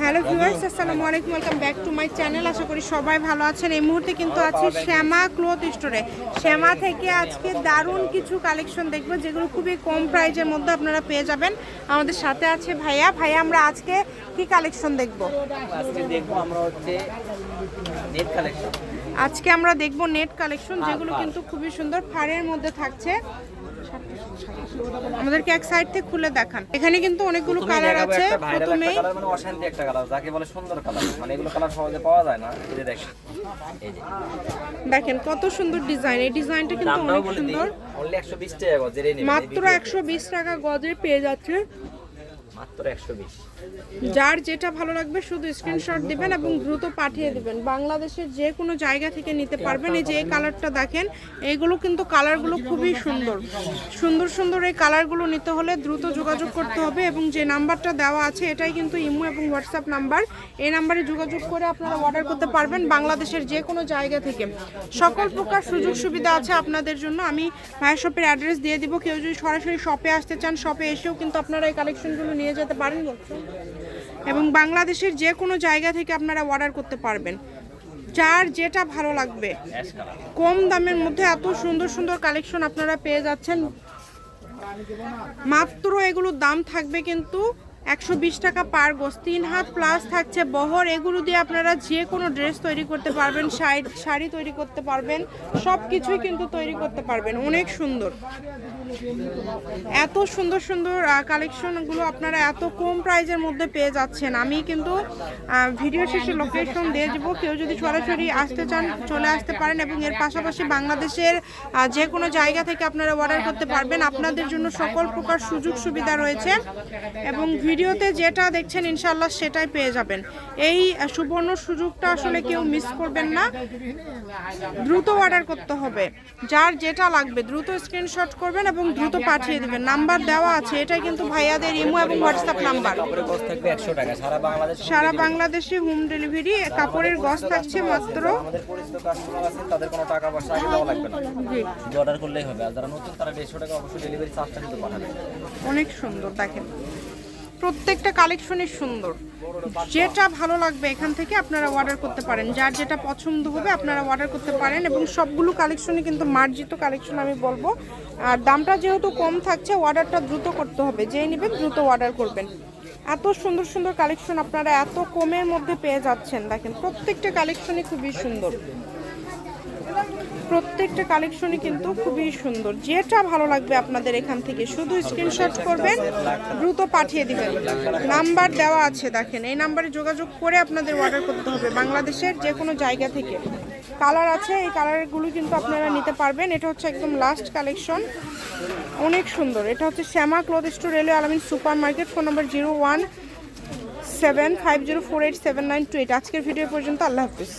Hello viewers আসসালামু আলাইকুম welcome back to my channel. আশা করি সবাই ভালো আছেন। এই মুহূর্তে কিন্তু আছি শ্যামা ক্লথ স্টোরে। শ্যামা থেকে আজকে দারুণ কিছু কালেকশন দেখব যেগুলো খুবই কম প্রাইজের মধ্যে আপনারা পেয়ে যাবেন। আমাদের সাথে আছে ভাইয়া। ভাইয়া আমরা আজকে কি কালেকশন দেখব? আজকে দেখব আমরা হচ্ছে নেট কালেকশন। আজকে আমরা দেখব নেট কালেকশন যেগুলো কিন্তু খুবই সুন্দর ফাড়ের মধ্যে থাকছে। আমাদেরকে এক সাইড থেকে খুলে দেখান। এখানে কিন্তু অনেকগুলো কালার আছে কালার মানে অশান্তি একটা কালার যাকে বলে সুন্দর কালার মানে এগুলো কালার সহজে পাওয়া যায় না এই যে দেখেন। এই যে। দেখেন কত সুন্দর ডিজাইন এই ডিজাইনটা কিন্তু অনেক সুন্দর। অনলি 120 টাকা মাত্র একশো বিশ টাকা গজে পেয়ে যাচ্ছে মাত্র 120 যার যেটা ভালো লাগবে শুধু স্ক্রিনশট দিবেন এবং দ্রুত পাঠিয়ে দিবেন। বাংলাদেশের যে কোনো জায়গা থেকে নিতে পারবেন। এই যে এই কালারটা দেখেন, এইগুলো কিন্তু কালারগুলো খুবই সুন্দর। সুন্দর সুন্দর এই কালারগুলো নিতে হলে দ্রুত যোগাযোগ করতে হবে এবং যে নাম্বারটা দেওয়া আছে, এটাই কিন্তু ইমো এবং হোয়াটসঅ্যাপ নাম্বার। এই নাম্বারে যোগাযোগ করে আপনারা অর্ডার করতে পারবেন বাংলাদেশের যে কোনো জায়গা থেকে। সকল প্রকার সুযোগ সুবিধা আছে আপনাদের জন্য। আমি ভাইয়ের শপের অ্যাড্রেস দিয়ে দিব। কেউ যদি সরাসরি শপে আসতে চান শপে এসেও কিন্তু আপনারা এই কালেকশনগুলো নিয়ে যেতে পারেন এবং বাংলাদেশের যে কোনো জায়গা থেকে আপনারা অর্ডার করতে পারবেন। যার যেটা ভালো লাগবে। কম দামের মধ্যে এত সুন্দর সুন্দর কালেকশন আপনারা পেয়ে যাচ্ছেন। মাত্র এগুলোর দাম থাকবে কিন্তু একশো বিশ টাকা পার গোস তিন হাত প্লাস থাকছে বহর। এগুলো দিয়ে আপনারা যে কোনো ড্রেস তৈরি করতে পারবেন, শাড়ি তৈরি করতে পারবেন সব কিছুই কিন্তু তৈরি করতে পারবেন। অনেক সুন্দর। এত সুন্দর সুন্দর কালেকশনগুলো আপনারা এত কম প্রাইজের মধ্যে পেয়ে যাচ্ছেন। আমি কিন্তু ভিডিও শেষে লোকেশন দিয়ে দেবো। কেউ যদি সরাসরি আসতে চান, চলে আসতে পারেন এবং এর পাশাপাশি বাংলাদেশের যে কোনো জায়গা থেকে আপনারা অর্ডার করতে পারবেন। আপনাদের জন্য সকল প্রকার সুযোগ সুবিধা রয়েছে এবং ভিডিওতে যেটা দেখছেন ইনশাল্লাহ সেটাই পেয়ে যাবেন। এই সুবর্ণ সুযোগটা আসলে কেউ মিস করবেন না। দ্রুত অর্ডার করতে হবে। যার যেটা লাগবে, দ্রুত স্ক্রিনশট করবেন এবং দ্রুত পাঠিয়ে দেবেন। নাম্বার দেওয়া আছে, এটাই কিন্তু ভাইয়াদের ইমো এবং হোয়াটসঅ্যাপ নাম্বার। কাপড়ের গজ থাকবে 100 টাকা সারা বাংলাদেশ হোম ডেলিভারি কাপড়ের গস থাকছে মাত্র আমাদের পরিচিত কাস্টমার আছেন তাদের কোনো টাকা পয়সা আগে দেওয়া লাগবে না অর্ডার করলেই হবে আর যারা নতুন তারা 150 টাকা অবশ্যই ডেলিভারি চার্জটা কিন্তু পাঠাবে অনেক সুন্দর, দেখেন। প্রত্যেকটা কালেকশনই সুন্দর। যেটা ভালো লাগবে এখান থেকে আপনারা অর্ডার করতে পারেন। যার যেটা পছন্দ হবে আপনারা অর্ডার করতে পারেন এবং সবগুলো কালেকশনই কিন্তু মার্জিত কালেকশন আমি বলব। আর দামটা যেহেতু কম থাকছে অর্ডারটা দ্রুত করতে হবে। যেই নেবেন দ্রুত অর্ডার করবেন। এত সুন্দর সুন্দর কালেকশন আপনারা এত কমের মধ্যে পেয়ে যাচ্ছেন। দেখেন, প্রত্যেকটা কালেকশনই খুবই সুন্দর। প্রত্যেকটা কালেকশনই কিন্তু খুবই সুন্দর। যেটা ভালো লাগবে আপনাদের এখান থেকে শুধু স্ক্রিনশট করবেন, দ্রুত পাঠিয়ে দিবেন। নাম্বার দেওয়া আছে, দেখেন, এই নাম্বারে যোগাযোগ করে আপনাদের অর্ডার করতে হবে। বাংলাদেশের যে কোনো জায়গা থেকে। কালার আছে, এই কালারগুলো কিন্তু আপনারা নিতে পারবেন। এটা হচ্ছে একদম লাস্ট কালেকশন অনেক সুন্দর। এটা হচ্ছে Shyama cloth store, railway Alamin super market phone number zero one seven five zero four eight seven nine two eight আজকের ভিডিও পর্যন্ত আল্লাহ হাফিজ।